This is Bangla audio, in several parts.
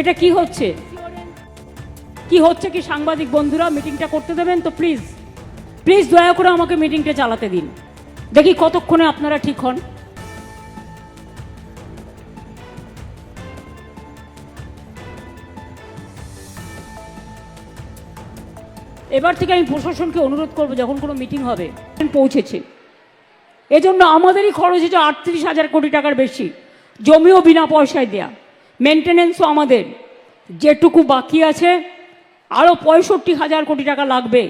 এটা কি হচ্ছে? কি হচ্ছে কি সাংবাদিক বন্ধুরা? মিটিংটা করতে দেবেন তো প্লিজ প্লিজ দয়া করে আমাকে মিটিংটা চালাতে দিন। দেখি কতক্ষণে আপনারা ঠিক হন। এবার থেকে আমি প্রশাসনকে অনুরোধ করব, যখন কোনো মিটিং হবে, পৌঁছেছে। এজন্য আমাদেরই খরচ হচ্ছে আটত্রিশ হাজার কোটি টাকার বেশি, জমিও বিনা পয়সায় দেয়া। মেনটেনেন্সও আমাদের। যেটুকু বাকি আছে আরও পঁয়ষট্টি হাজার কোটি টাকা লাগবে।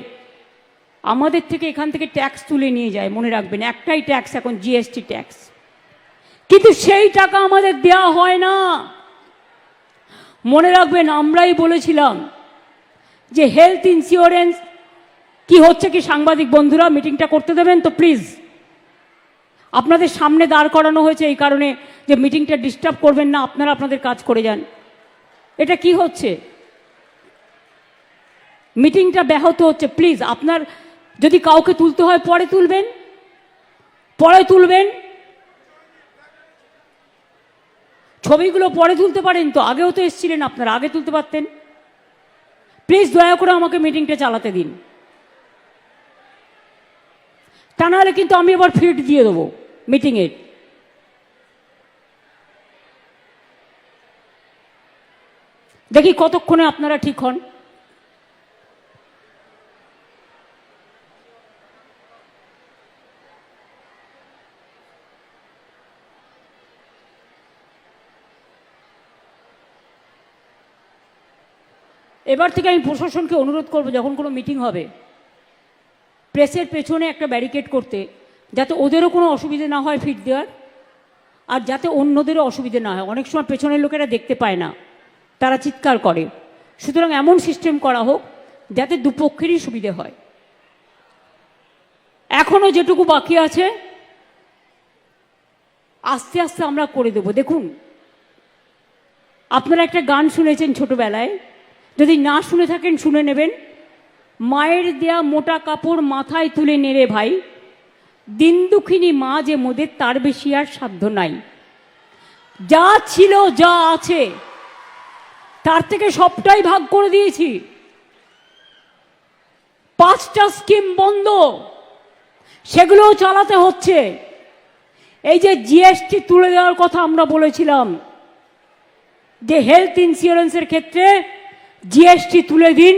আমাদের থেকে এখান থেকে ট্যাক্স তুলে নিয়ে যায়, মনে রাখবেন, একটাই ট্যাক্স এখন জিএসটি ট্যাক্স কিন্তু সেই টাকা আমাদের দেয়া হয় না। মনে রাখবেন, আমরাই বলেছিলাম যে হেলথ ইন্স্যুরেন্স কি হচ্ছে কি সাংবাদিক বন্ধুরা মিটিংটা করতে দেবেন তো প্লিজ আপনাদের সামনে দাঁড় করানো হয়েছে এই কারণে যে মিটিংটা ডিস্টার্ব করবেন না, আপনারা আপনাদের কাজ করে যান। এটা কি হচ্ছে? মিটিংটা ব্যাহত হচ্ছে। প্লিজ, আপনার যদি কাউকে তুলতে হয়, পরে তুলবেন। পরে তুলবেন। ছবিগুলো পরে তুলতে পারেন তো, আগেও তো এসেছিলেন আপনারা, আগে তুলতে পারতেন। প্লিজ দয়া করে আমাকে মিটিংটা চালাতে দিন। তা নাহলে কিন্তু আমি এবার ফিট দিয়ে দেবো। মিটিংয়ের দেখি কতক্ষণে আপনারা ঠিক হন। এবার থেকে আমি প্রশাসনকে অনুরোধ করব, যখন কোনো মিটিং হবে প্রেসের পেছনে একটা ব্যারিকেড করতে। যাতে ওদেরও কোনো অসুবিধে না হয় ফিট দেওয়ার, আর যাতে অন্যদেরও অসুবিধে না হয়। অনেক সময় পেছনের লোকেরা দেখতে পায় না, তারা চিৎকার করে। সুতরাং এমন সিস্টেম করা হোক যাতে দুপক্ষেরই সুবিধে হয়। এখনও যেটুকু বাকি আছে, আস্তে আস্তে আমরা করে দেব। দেখুন, আপনারা একটা গান শুনেছেন ছোটবেলায়। যদি না শুনে থাকেন, শুনে নেবেন। মায়ের দেয়া মোটা কাপড় মাথায় তুলে নেড়ে ভাই। দিন দুঃখিনী মা যে মোদের তার বেশি আর সাধ্য নাই। যা ছিল, যা আছে, তার থেকে সবটাই ভাগ করে দিয়েছি। পাঁচটা স্কিম বন্ধ, সেগুলোও চালাতে হচ্ছে। এই যে জিএসটি তুলে দেওয়ার কথা আমরা বলেছিলাম, যে হেলথ ইন্স্যুরেন্সের ক্ষেত্রে জিএসটি তুলে দিন,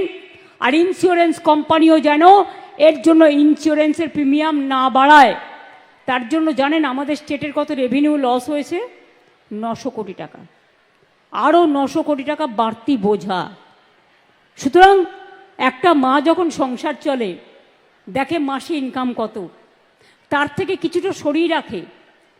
আর ইন্স্যুরেন্স কোম্পানিও যেন এর জন্য ইন্স্যুরেন্সের প্রিমিয়াম না বাড়ায়, তার জন্য জানেন আমাদের স্টেটের কত রেভিনিউ লস হয়েছে? নশো কোটি টাকা। আরও নশো কোটি টাকা বাড়তি বোঝা। সুতরাং একটা মা যখন সংসার চলে, দেখে মাসে ইনকাম কত, তার থেকে কিছুটা সরিয়ে রাখে।